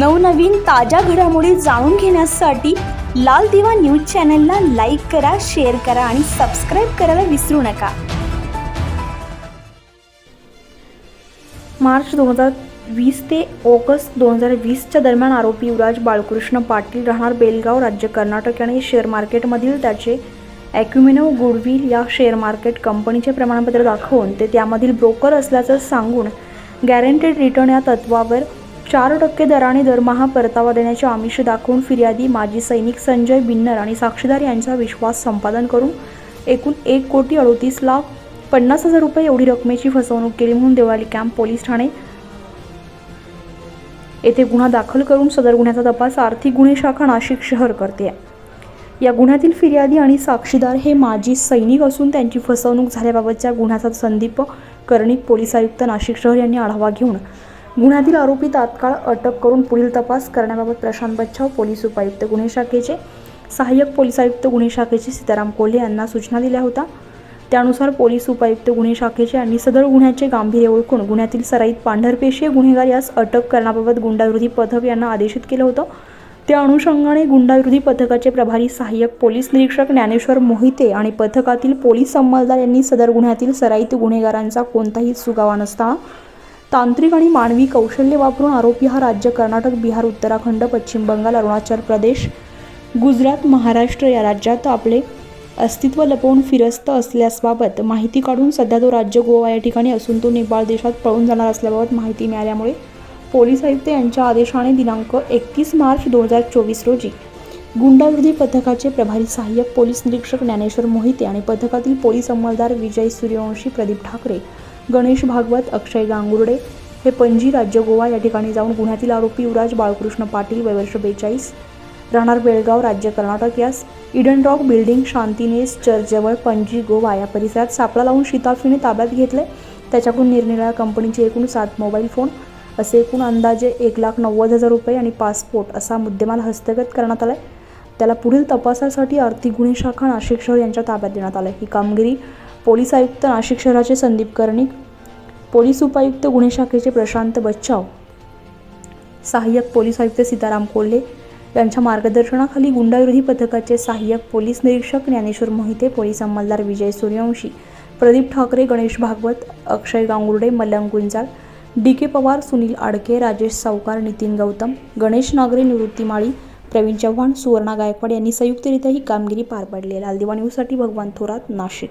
नवनवीन ताज्या घडामोडी जाणून घेण्यासाठी लाल दिवा न्यूज चॅनलला लाईक करा शेअर करा आणि सबस्क्राईब करायला विसरू नका. मार्च दोन हजार वीस ते ऑगस्ट दोन हजार वीसच्या दरम्यान आरोपी युवराज बाळकृष्ण पाटील राहणार बेलगाव राज्य कर्नाटक आणि शेअर मार्केटमधील त्याचे ॲक्युमिनो गुडविल या शेअर मार्केट कंपनीचे प्रमाणपत्र दाखवून ते त्यामधील ब्रोकर असल्याचं सांगून गॅरंटेड रिटर्न या तत्वावर चार टक्के दराने दरमहा परतावा देण्याचे आमिष दाखवून फिर्यादी माजी सैनिक संजय बिन्नर आणि साक्षीदार यांचा विश्वास संपादन करून एकूण एक कोटी अडोतीस लाख पन्नास हजार रुपये एवढी रकमेची फसवणूक केली म्हणून देवाली कॅम्प पोलीस ठाणे येथे गुन्हा दाखल करून सदर गुन्ह्याचा तपास आर्थिक गुन्हे शाखा नाशिक शहर करते. या गुन्ह्यातील फिर्यादी आणि साक्षीदार हे माजी सैनिक असून त्यांची फसवणूक झाल्याबाबतच्या गुन्ह्याचा संदीप कर्णिक पोलीस आयुक्त नाशिक शहर यांनी आढावा घेऊन गुन्ह्यातील आरोपी तात्काळ अटक करून पुढील तपास करण्याबाबत प्रशांत बच्छाव पोलीस उपायुक्त गुन्हे शाखेचे सहाय्यक पोलीस आयुक्त गुन्हे शाखेचे सीताराम कोल्हे यांना सूचना दिल्या होत्या. त्यानुसार पोलीस उपायुक्त गुन्हे शाखेचे यांनी सदर गुन्ह्याचे गांभीर्य ओळखून गुन्ह्यातील सराईत पांढरपेशीय गुन्हेगार यास अटक करण्याबाबत गुंडाविरोधी पथक यांना आदेशित केलं होतं. त्या अनुषंगाने गुंडाविरोधी पथकाचे प्रभारी सहाय्यक पोलीस निरीक्षक ज्ञानेश्वर मोहिते आणि पथकातील पोलीस अंमलदार यांनी सदर गुन्ह्यातील सराईत गुन्हेगारांचा कोणताही सुगावा नसताना तांत्रिक आणि मानवी कौशल्य वापरून आरोपी हा राज्य कर्नाटक बिहार उत्तराखंड पश्चिम बंगाल अरुणाचल प्रदेश गुजरात महाराष्ट्र या राज्यात आपले अस्तित्व लपवून फिरस्त असल्यासबाबत माहिती काढून सध्या तो राज्य गोवा या ठिकाणी असून तो नेपाळ देशात पळून जाणार असल्याबाबत माहिती मिळाल्यामुळे पोलीस आयुक्त यांच्या आदेशाने दिनांक एकतीस मार्च दोन हजार चोवीस रोजी गुंडाविरोधी पथकाचे प्रभारी सहाय्यक पोलीस निरीक्षक ज्ञानेश्वर मोहिते आणि पथकातील पोलीस अंमलदार विजय सूर्यवंशी प्रदीप ठाकरे गणेश भागवत अक्षय गांगुर्डे हे पणजी राज्य गोवा या ठिकाणी जाऊन गुन्ह्यातील आरोपी युवराज बाळकृष्ण पाटील वयवर्ष बेचाळीस राहणार बेळगाव राज्य कर्नाटक यास इडन रॉक बिल्डिंग शांतिनेस चर्चजवळ पणजी गोवा या परिसरात सापळा लावून शिताफीने ताब्यात घेतले त्याच्याकडून निरनिराळ्या कंपनीचे एकूण सात मोबाईल फोन असे एकूण अंदाजे एक लाख नव्वद हजार रुपये आणि पासपोर्ट असा मुद्देमाल हस्तगत करण्यात आला त्याला पुढील तपासासाठी आर्थिक गुन्हे शाखा नाशिक शहर यांच्या ताब्यात देण्यात आलं ही कामगिरी पोलीस आयुक्त नाशिक शहराचे संदीप कर्णिक पोलीस उपायुक्त गुन्हे शाखेचे प्रशांत बच्चाव सहाय्यक पोलीस आयुक्त सीताराम कोल्हे यांच्या मार्गदर्शनाखाली गुंडाविरोधी पथकाचे सहाय्यक पोलीस निरीक्षक ज्ञानेश्वर मोहिते पोलीस अंमलदार विजय सूर्यवंशी प्रदीप ठाकरे गणेश भागवत अक्षय गांगुर्डे मल्लंग गुंजाळ डी के पवार सुनील आडके राजेश सावकार नितीन गौतम गणेश नागरे निवृत्ती माळी प्रवीण चव्हाण सुवर्णा गायकवाड यांनी संयुक्तरित्या ही कामगिरी पार पाडली लालदिवा न्यूजसाठी भगवान थोरात नाशिक.